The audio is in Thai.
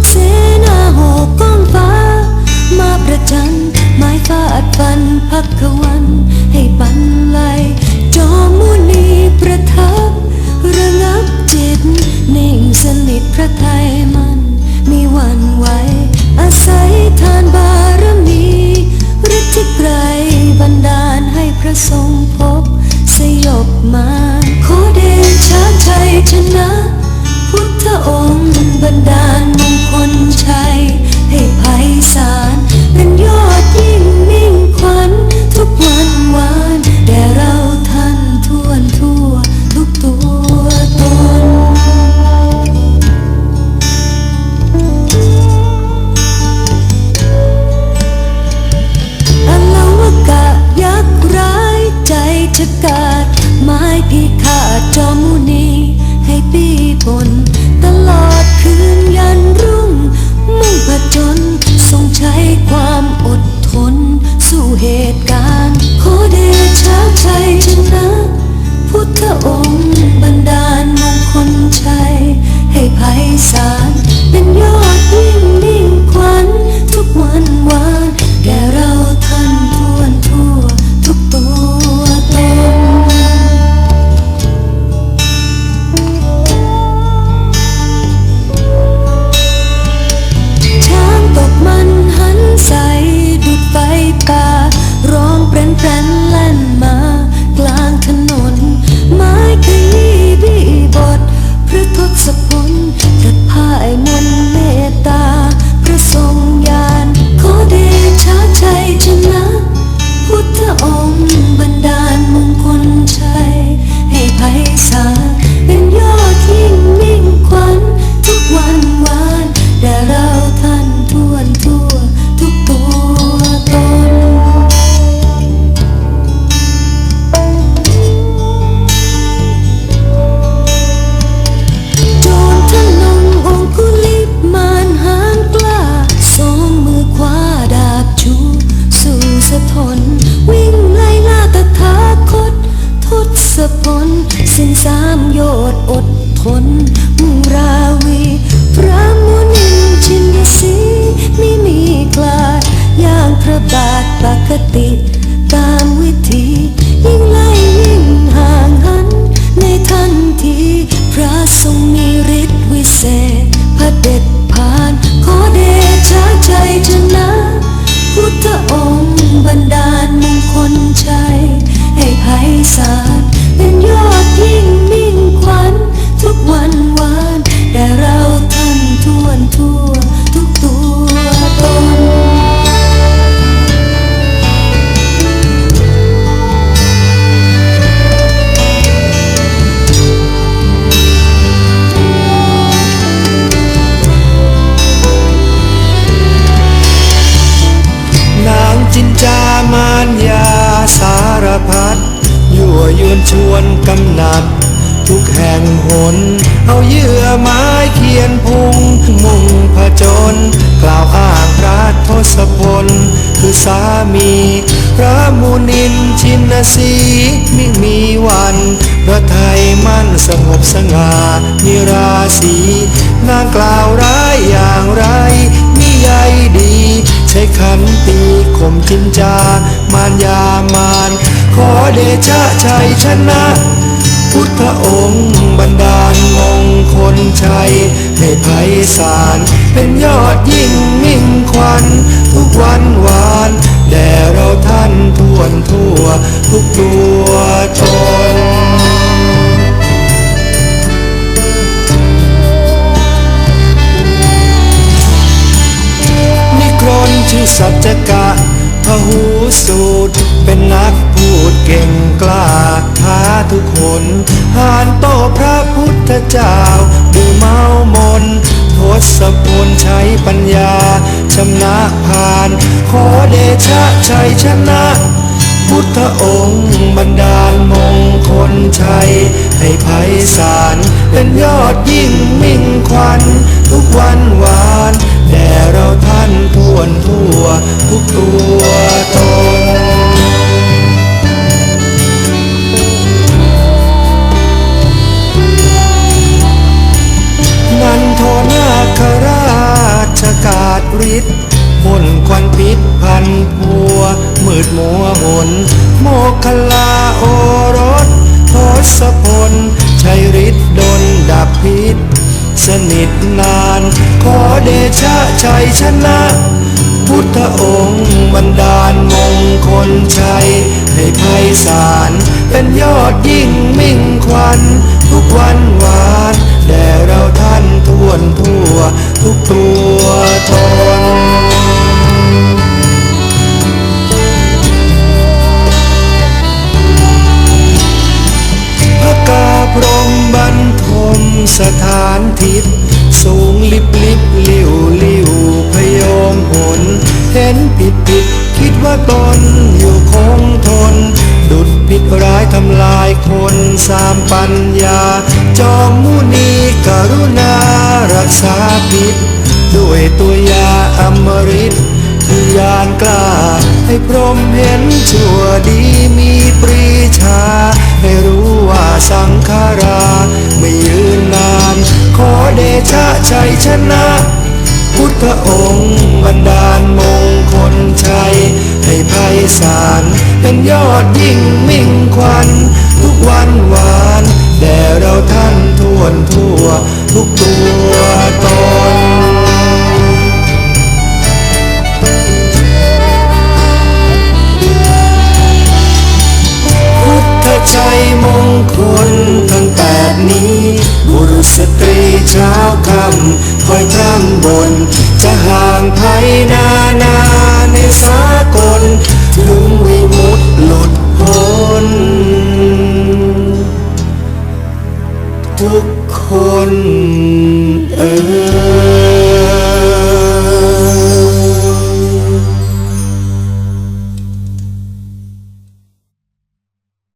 กเสนาหกกองฟ้า มาประจันไม้ฟาดฟันพักวัน จินจามานยาสารพัดยั่วยวนชวนกำนัด ทุกแห่งหน เอาเยื่อไม้เขียนพุง มุงผจญกล่าวอ้างพระทศพล คือสามี พระมุนินชินนสีไม่มีวันพระไทยมั่นสงบสง่ามีราศีนางกล่าวร้ายอย่างไรมิใยดี ใช้ขันตี ข่มจินจามารยามานขอเดชะชัยชนะ พุทธองค์บันดาลมงคลชัย ให้ไพศาลเป็นยอดยิ่งมิ่งขวัญทุกวันวานแด่เราท่านทั่วทั่วทุกตัวตนนิครนชื่อสัจจกะพ หูสูตร เป็นนักพูดเก่งกล้าท้าทุกคนหานโตพระพุทธเจ้าดูเมามนทศพลใช้ปัญญาชำนะผ่าน ขอเดชะชัยชนะ พุทธองค์บันดาลมงคลชัย ให้ไพศาลเป็นยอดยิ่งมิ่งขวัญทุกวันวานานทั่วทั่วทุกตัวตนนันโทนาคราชกาศฤทธิ์มนต์ควันพิษพันพัว มืดมัวหน โมคคลาโอรสทศพลชัยฤทธิ์ดนดับพิษสนิทนาน ขอเดชะชัยชนะ พุทธองค์บันดาลมงคลชัยให้ไพศาลเป็นยอดยิ่งมิ่งขวัญทุกวันวานแด่เราท่านทั่วทั่ว ทุกตัวตนพระกาพรหมบรรทมสถานทิศสูงลิบลิบลิวลิว มหน เห็นผิดผิดคิดว่าตนอยู่คงทน ดุดผิดร้ายทำลายคนสามปัญญา จอมมุนีกรุณารักษาผิด ด้วยตัวยาอมฤตที่ยานกล้า ให้พรมเห็นชั่วดีมีปรีชา ให้รู้ว่าสังขารา สาร เป็นยอดยิ่งมิ่งควัน ทุกวันหวานแด่เราท่านทวนทั่ว ทุกตัวตนพุทธใจมงคลทั้งแปดนี้ บุรุษสตรีเช้าคำคอยพร่ำบน கொள்ள